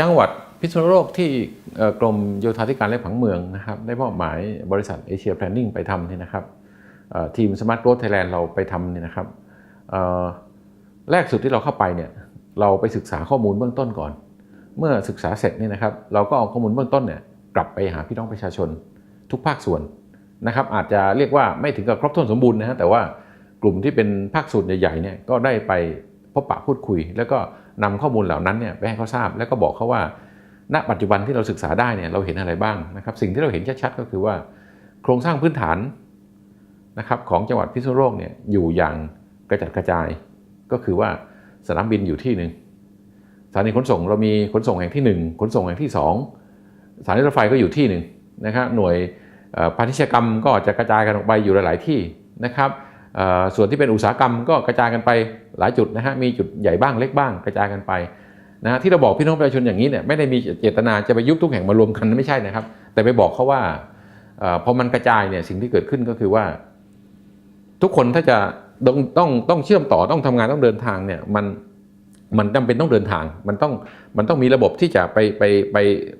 จังหวัดพิษณุโลกที่กรมโยธาธิการและผังเมืองนะครับได้มอบหมายบริษัทเอเชียแพลนนิ่งไปทำนี่นะครับทีมสมาร์ทโร t ไทยแลนด์เราไปทำนี่นะครับแรกสุดที่เราเข้าไปเนี่ยเราไปศึกษาข้อมูลเบื้องต้นก่อน เมื่อศึกษาเสร็จนี่นะครับ เราก็เอาข้อมูลเบื้องต้นเนี่ยกลับไปหาพี่น้องประชาชนทุกภาคส่วนนะครับอาจจะเรียกว่าไม่ถึงกับครบถ้วนสมบูรณ์นะฮะแต่ว่ากลุ่มที่เป็นภาคส่วนใหญ่ๆเนี่ยก็ได้ไปพบปะพูดคุย แล้วก็ นำข้อมูลเหล่านั้นเนี่ยไปให้เขาทราบ แล้วก็บอกเขาว่า ณปัจจุบันที่เราศึกษาได้เนี่ยเราเห็นอะไรบ้างนะครับสิ่งที่เราเห็นชัดๆก็คือว่า โครงสร้างพื้นฐานนะครับของจังหวัดพิษณุโลกเนี่ยอยู่อย่างกระจัดกระจาย ก็คือว่าสนามบินอยู่ที่หนึ่งสถานีขนส่งเรามีขนส่งแห่งที่หนึ่งขนส่งแห่งที่สองสถานีรถไฟก็อยู่ที่หนึ่งนะครับหน่วยพาณิชยกรรมก็จะกระจายกันออกไปอยู่หลาย ๆ ที่นะครับ ส่วนที่เป็นอุตสาหกรรมก็กระจายกันไปหลายจุดนะฮะมีจุดใหญ่บ้างเล็กบ้างกระจายกันไปนะฮะที่เราบอกพี่น้องประชาชนอย่างนี้เนี่ยไม่ได้มีเจตนาจะไปยุบทุกแห่งมารวมกันไม่ใช่นะครับ แต่ไปบอกเขาว่าอพอมันกระจายเนี่ยสิ่งที่เกิดขึ้นก็คือว่า ทุกคนถ้าจะต้องต้องต้องเชื่อมต่อต้องทำงานต้องเดินทางเนี่ยมันมันจำเป็นต้องเดินทาง มันต้องมันต้องมีระบบที่จะไปไปไป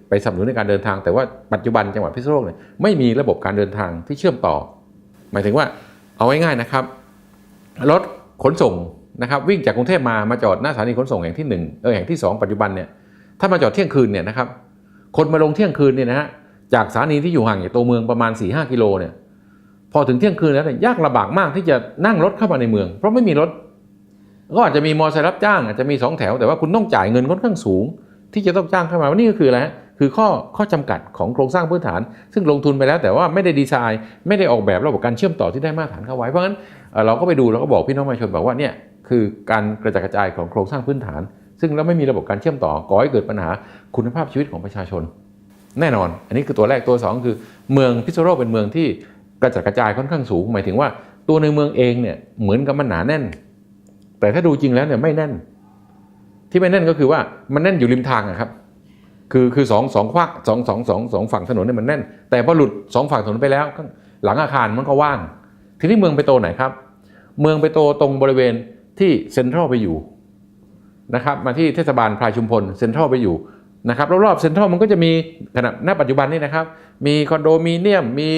ไปสนับสนุนในการเดินทาง แต่ว่าปัจจุบันจังหวัดพิษณุโลกเนี่ยไม่มีระบบการเดินทางที่เชื่อมต่อ หมายถึงว่า เอาไว้ง่ายนะครับ รถขนส่งนะครับวิ่งจากกรุงเทพมามาจอดหน้าสถานีขนส่งแห่งที่1เออแห่งที่ 2 ปัจจุบันเนี่ยถ้ามาจอดเที่ยงคืนเนี่ยนะครับคนมาลงเที่ยงคืนเนี่ยนะฮะจากสถานีที่อยู่ห่างจากตัวเมืองประมาณ4-5กิโลเนี่ยพอถึงเที่ยงคืนแล้วเนี่ยยากลำบากมากที่จะนั่งรถเข้ามาในเมือง เพราะไม่มีรถ ก็อาจจะมีมอเตอร์ไซค์รับจ้างอาจจะมี2แถวแต่ว่าคุณต้องจ่ายเงินค่อนข้างสูง ที่จะต้องจ้างเข้ามาว่านี่ก็คืออะไรฮะ คือข้อข้อจำกัดของโครงสร้างพื้นฐาน ซึ่งลงทุนไปแล้วแต่ว่าไม่ได้ดีไซน์ ไม่ได้ออกแบบระบบการเชื่อมต่อที่ได้มาตรฐานเข้าไว้เพราะฉะนั้นเราก็ไปดูเราก็บอกพี่น้องประชาชนบอกว่าเนี่ยคือการกระจายกระจายของโครงสร้างพื้นฐาน ซึ่งแล้วไม่มีระบบการเชื่อมต่อก่อให้เกิดปัญหาคุณภาพชีวิตของประชาชน แน่นอน อันนี้คือตัวแรกตัวสองคือ เมืองพิษณุโลกเป็นเมืองที่กระจัดกระจายค่อนข้างสูง หมายถึงว่าตัวในเมืองเองเนี่ยเหมือนกับมันหนาแน่น แต่ถ้าดูจริงแล้วเนี่ยไม่แน่น ที่ไม่แน่นก็คือว่ามันแน่นอยู่ริมทางอะครับ คือคือสองสองขว้าสองสองสองสองฝั่งถนนเนี่ยมันแน่น แต่พอหลุดสองฝั่งถนนไปแล้วหลังอาคารมันก็ว่าง ทีนี้เมืองไปโตไหนครับ เมืองไปโตตรงบริเวณที่เซ็นทรัลไปอยู่นะครับมาที่เทศบาลพลายชุมพลเซ็นทรัลไปอยู่นะครับรอบๆเซ็นทรัลมันก็จะมีขณะณปัจจุบันนี้นะครับ มีคอนโดมิเนียม มี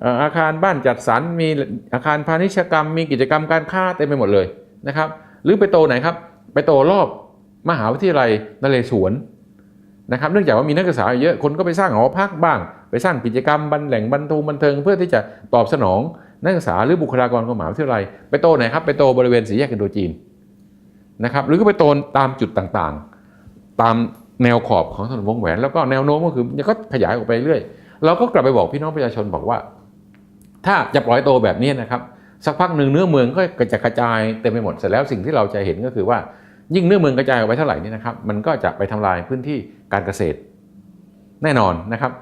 เอ่ออาคารบ้านจัดสรรมีอาคารพาณิชยกรรม มีกิจกรรมการค้าเต็มไปหมดเลยนะครับ หรือไปโตไหนครับ ไปโตรอบมหาวิทยาลัยนเรศวร นะครับเนื่องจากว่ามีนักศึกษาเยอะคนก็ไปสร้างหอพักบ้าง ไปสร้างกิจกรรมบันแหล่งบรรทุบันเทิง เพื่อที่จะตอบสนองนักศึกษาหรือบุคลากรของมหาวิทยาลัย ไปโตไหนครับไปโตบริเวณสีแยกอินโดจีนนะครับหรือก็ไปโตตามจุดต่างๆ ตามแนวขอบของถนนวงแหวน แล้วก็แนวโน้มก็คือก็ขยายออกไปเรื่อยเราก็กลับไปบอกพี่น้องประชาชนบอกว่า ถ้าจะปล่อยโตแบบนี้นะครับสักพักหนึ่งเนื้อเมืองก็กระจายกระจายเต็มไปหมดเสร็จแล้วสิ่งที่เราจะเห็นก็คือว่า ยิ่งเนื้อเมืองกระจายออกไปเท่าไหร่นี่นะครับ มันก็จะไปทำลายพื้นที่การเกษตรแน่นอนนะครับ